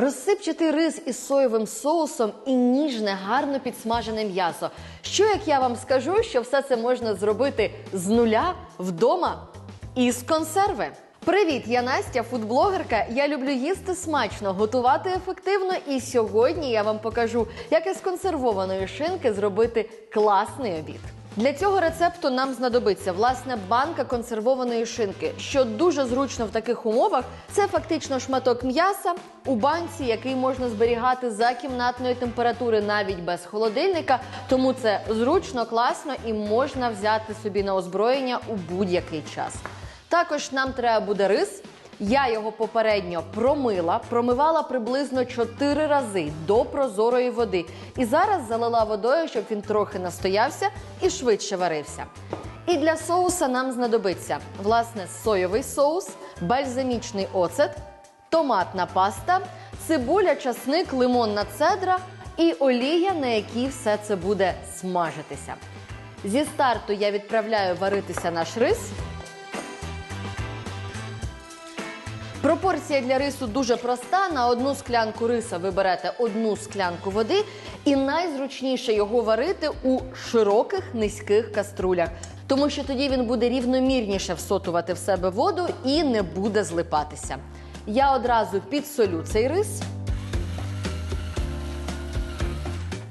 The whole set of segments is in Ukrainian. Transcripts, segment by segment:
Розсипчатий рис із соєвим соусом і ніжне, гарно підсмажене м'ясо. Що як я вам скажу, що все це можна зробити з нуля вдома із консерви? Привіт, я Настя, фудблогерка. Я люблю їсти смачно, готувати ефективно. І сьогодні я вам покажу, як із консервованої шинки зробити класний обід. Для цього рецепту нам знадобиться власне банка консервованої шинки, що дуже зручно в таких умовах. Це фактично шматок м'яса у банці, який можна зберігати за кімнатної температури навіть без холодильника. Тому це зручно, класно і можна взяти собі на озброєння у будь-який час. Також нам треба буде рис. Я його попередньо промила, промивала приблизно 4 рази до прозорої води. І зараз залила водою, щоб він трохи настоявся і швидше варився. І для соуса нам знадобиться власне соєвий соус, бальзамічний оцет, томатна паста, цибуля, часник, лимонна цедра і олія, на якій все це буде смажитися. Зі старту я відправляю варитися наш рис. Пропорція для рису дуже проста. На одну склянку риса ви берете одну склянку води, і найзручніше його варити у широких низьких каструлях, тому що тоді він буде рівномірніше всотувати в себе воду і не буде злипатися. Я одразу підсолю цей рис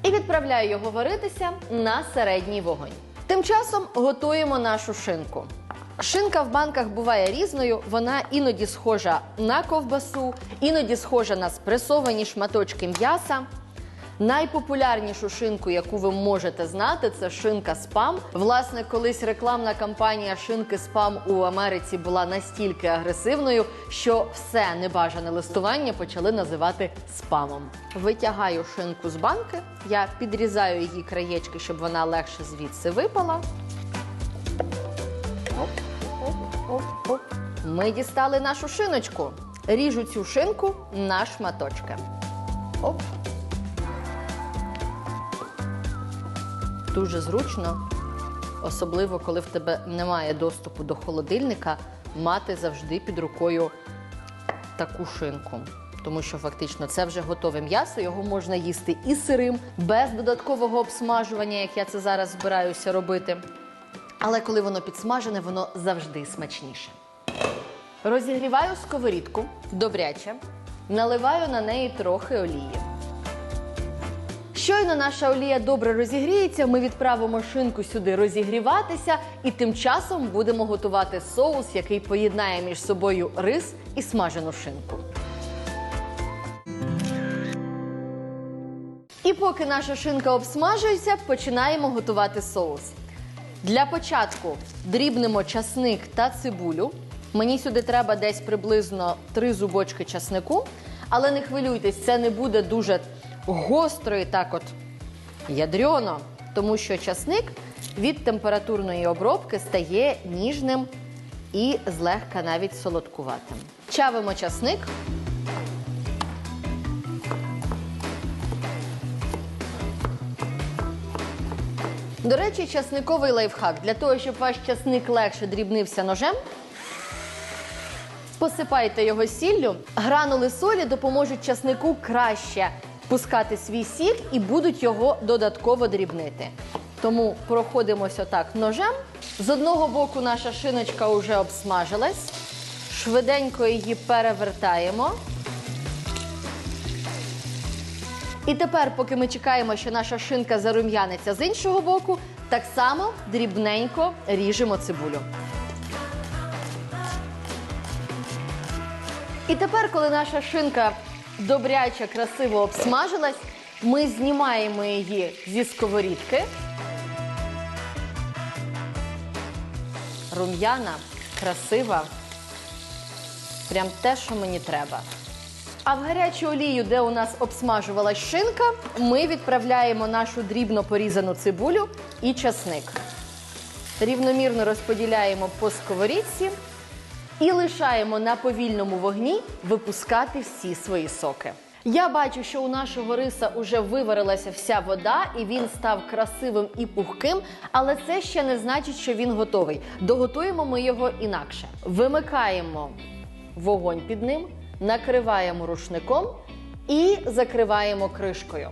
і відправляю його варитися на середній вогонь. Тим часом готуємо нашу шинку. Шинка в банках буває різною. Вона іноді схожа на ковбасу, іноді схожа на спресовані шматочки м'яса. Найпопулярнішу шинку, яку ви можете знати, це шинка спам. Власне, колись рекламна кампанія шинки спам у Америці була настільки агресивною, що все небажане листування почали називати спамом. Витягаю шинку з банки, я підрізаю її краєчки, щоб вона легше звідси випала. Оп-оп-оп. Ми дістали нашу шиночку. Ріжу цю шинку на шматочки. Оп. Дуже зручно, особливо коли в тебе немає доступу до холодильника, мати завжди під рукою таку шинку. Тому що фактично це вже готове м'ясо, його можна їсти і сирим, без додаткового обсмажування, як я це зараз збираюся робити. Але коли воно підсмажене, воно завжди смачніше. Розігріваю сковорідку добряче, наливаю на неї трохи олії. Щойно наша олія добре розігріється, ми відправимо шинку сюди розігріватися і тим часом будемо готувати соус, який поєднає між собою рис і смажену шинку. І поки наша шинка обсмажується, починаємо готувати соус. Для початку дрібнемо часник та цибулю. Мені сюди треба десь приблизно 3 зубочки часнику, але не хвилюйтесь, це не буде дуже гостро і так от ядрьоно, тому що часник від температурної обробки стає ніжним і злегка навіть солодкуватим. Чавимо часник. До речі, часниковий лайфхак. Для того, щоб ваш часник легше дрібнився ножем, посипайте його сіллю. Гранули солі допоможуть часнику краще пускати свій сік і будуть його додатково дрібнити. Тому проходимося так ножем. З одного боку наша шиночка вже обсмажилась. Швиденько її перевертаємо. І тепер, поки ми чекаємо, що наша шинка зарум'яниться з іншого боку, так само дрібненько ріжемо цибулю. І тепер, коли наша шинка добряче, красиво обсмажилась, ми знімаємо її зі сковорідки. Рум'яна, красива. Прям те, що мені треба. А в гарячу олію, де у нас обсмажувалась шинка, ми відправляємо нашу дрібно порізану цибулю і часник. Рівномірно розподіляємо по сковорідці і лишаємо на повільному вогні випускати всі свої соки. Я бачу, що у нашого риса вже виварилася вся вода, і він став красивим і пухким, але це ще не значить, що він готовий. Доготуємо ми його інакше. Вимикаємо вогонь під ним, накриваємо рушником і закриваємо кришкою.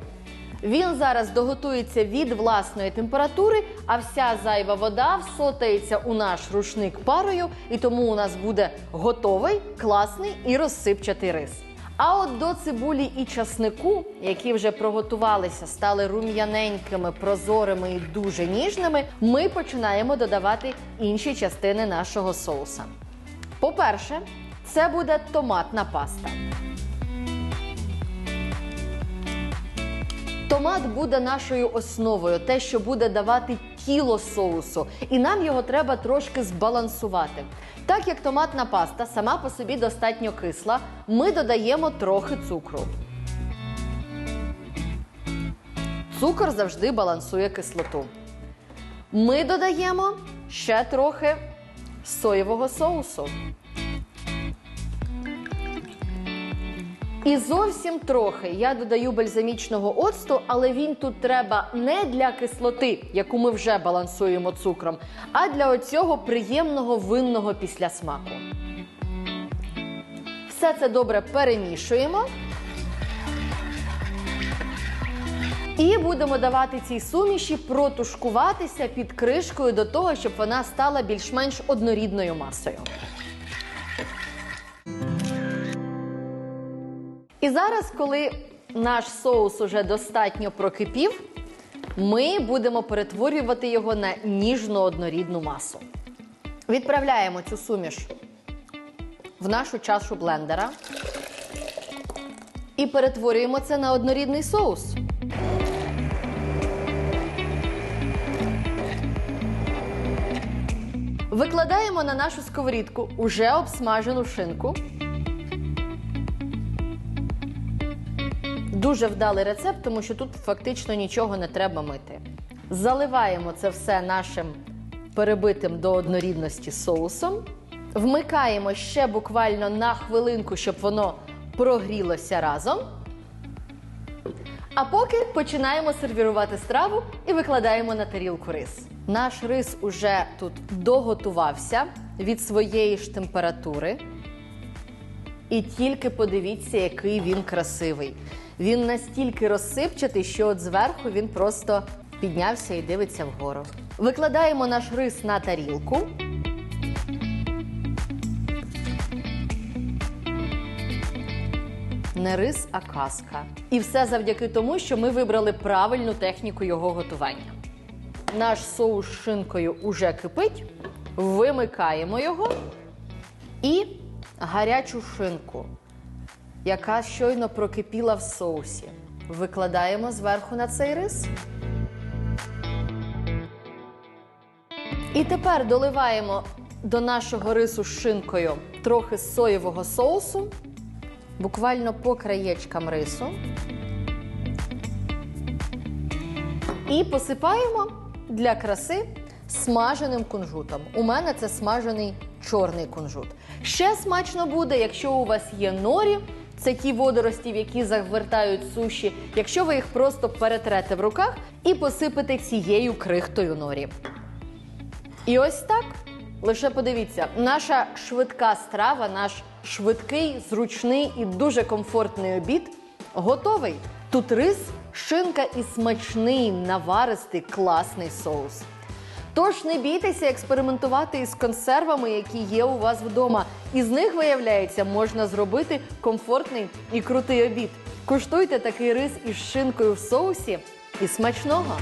Він зараз доготується від власної температури, а вся зайва вода всотається у наш рушник парою, і тому у нас буде готовий, класний і розсипчатий рис. А от до цибулі і часнику, які вже проготувалися, стали рум'яненькими, прозорими і дуже ніжними, ми починаємо додавати інші частини нашого соуса. По-перше, це буде томатна паста. Томат буде нашою основою, те, що буде давати тіло соусу, і нам його треба трошки збалансувати. Так як томатна паста сама по собі достатньо кисла, ми додаємо трохи цукру. Цукор завжди балансує кислоту. Ми додаємо ще трохи соєвого соусу. І зовсім трохи я додаю бальзамічного оцту, але він тут треба не для кислоти, яку ми вже балансуємо цукром, а для оцього приємного винного післясмаку. Все це добре перемішуємо. І будемо давати цій суміші протушкуватися під кришкою до того, щоб вона стала більш-менш однорідною масою. І зараз, коли наш соус уже достатньо прокипів, ми будемо перетворювати його на ніжну однорідну масу. Відправляємо цю суміш в нашу чашу блендера і перетворюємо це на однорідний соус. Викладаємо на нашу сковорідку уже обсмажену шинку. Дуже вдалий рецепт, тому що тут фактично нічого не треба мити. Заливаємо це все нашим перебитим до однорідності соусом. Вмикаємо ще буквально на хвилинку, щоб воно прогрілося разом. А поки починаємо сервірувати страву і викладаємо на тарілку рис. Наш рис уже тут доготувався від своєї ж температури. І тільки подивіться, який він красивий. Він настільки розсипчатий, що от зверху він просто піднявся і дивиться вгору. Викладаємо наш рис на тарілку. Не рис, а казка. І все завдяки тому, що ми вибрали правильну техніку його готування. Наш соус з шинкою уже кипить. Вимикаємо його і гарячу шинку, яка щойно прокипіла в соусі. Викладаємо зверху на цей рис. І тепер доливаємо до нашого рису з шинкою трохи соєвого соусу, буквально по краєчкам рису. І посипаємо для краси смаженим кунжутом. У мене це смажений чорний кунжут. Ще смачно буде, якщо у вас є норі. Це ті водорості, які завертають суші, якщо ви їх просто перетрете в руках і посипете цією крихтою норі. І ось так. Лише подивіться, наша швидка страва, наш швидкий, зручний і дуже комфортний обід готовий. Тут рис, шинка і смачний, наваристий, класний соус. Тож не бійтеся експериментувати із консервами, які є у вас вдома. Із них, виявляється, можна зробити комфортний і крутий обід. Куштуйте такий рис із шинкою в соусі і смачного!